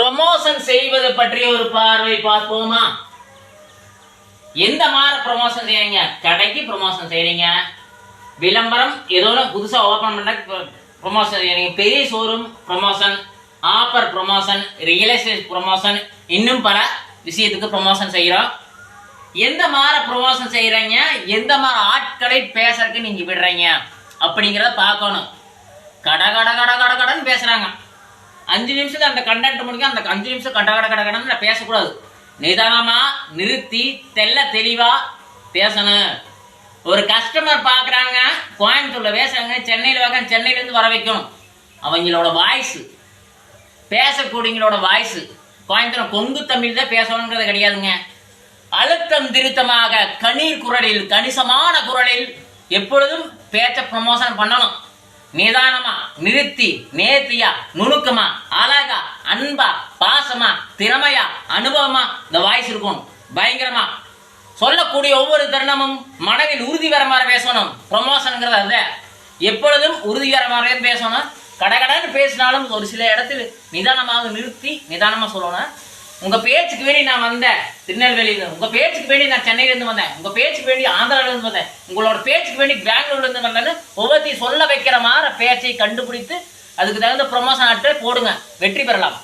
Promotion செய்வது பற்றிய ஒரு பார்வை பார்ப்போமா? எந்த மாதிரி ப்ரொமோஷன் செய்றீங்க? கடைக்கு ப்ரொமோஷன் செய்யறீங்க விளம்பரம் ஏதோ ஒன்று புதுசாக ஓப்பன் பண்ண ப்ரொமோஷன் செய்யறீங்க பெரிய showroom promotion offer promotion real estate promotion இன்னும் பல விஷயத்துக்கு ப்ரொமோஷன் செய்கிறோம் எந்த மாதிரி ப்ரொமோஷன் செய்கிறீங்க எந்த மாதிரி ஆட்களை பேசுறதுக்கு நீங்கள் விடுறீங்க? அப்படிங்கிறத பார்க்கணும். கட கட கட கட கடன்னு பேசுகிறாங்க அஞ்சு நிமிஷத்துல அந்த கண்டென்ட் முடிக்க அந்த அஞ்சு நிமிஷம் கட கட கட கடன்னு பேசக்கூடாது. நிதானமாக நிறுத்தி தெல்ல தெளிவாக பேசணும். ஒரு கஸ்டமர் பார்க்குறாங்க கோயம்புத்தூரில் பேசுகிறாங்க சென்னையில் வைக்க சென்னையிலேருந்து வர வைக்கணும். அவங்களோட வாய்ஸு பேசக்கூடியங்களோட வாய்ஸு கோயம்புத்தூர் கொங்கு தமிழ் தான் பேசணுங்கிறது கிடையாதுங்க. அழுத்தம் திருத்தமாக கணீர் குரலில் கணிசமான குரலில் எப்பொழுதும் பேச்ச ப்ரமோஷன் பண்ணணும். நிதானமா நிறுத்தி நேர்த்தியா நுணுக்கமா அழகா அன்பா பாசமா திறமையா அனுபவமா இந்த வாய்ஸ் இருக்கும். பயங்கரமா. சொல்லக்கூடிய ஒவ்வொரு தருணமும் மனதில் உறுதி வர பேசணும். ப்ரொமோஷனுங்கிறது அது எப்பொழுதும் உறுதி வர மாதிரியே பேசணும். கடகடன்னு பேசினாலும் ஒரு சில இடத்துல நிதானமாக நிறுத்தி நிதானமாக சொல்லணும். உங்க பேச்சுக்கு வேண்டி நான் வந்தேன் திருநெல்வேலியில. உங்க பேச்சுக்கு வேண்டி நான் சென்னையில இருந்து வந்தேன். உங்க பேச்சுக்கு வேண்டி ஆந்திரால இருந்து வந்தேன். உங்களோட பேச்சுக்கு வேண்டி பெங்களூர்ல இருந்து வந்தேன்னு ஒவ்வொருத்தையும் சொல்ல வைக்கிற மாதிரி பேச்சை கண்டுபிடித்து அதுக்கு தகுந்த ப்ரொமோஷன் ஆட்டை போடுங்க. வெற்றி பெறலாம்.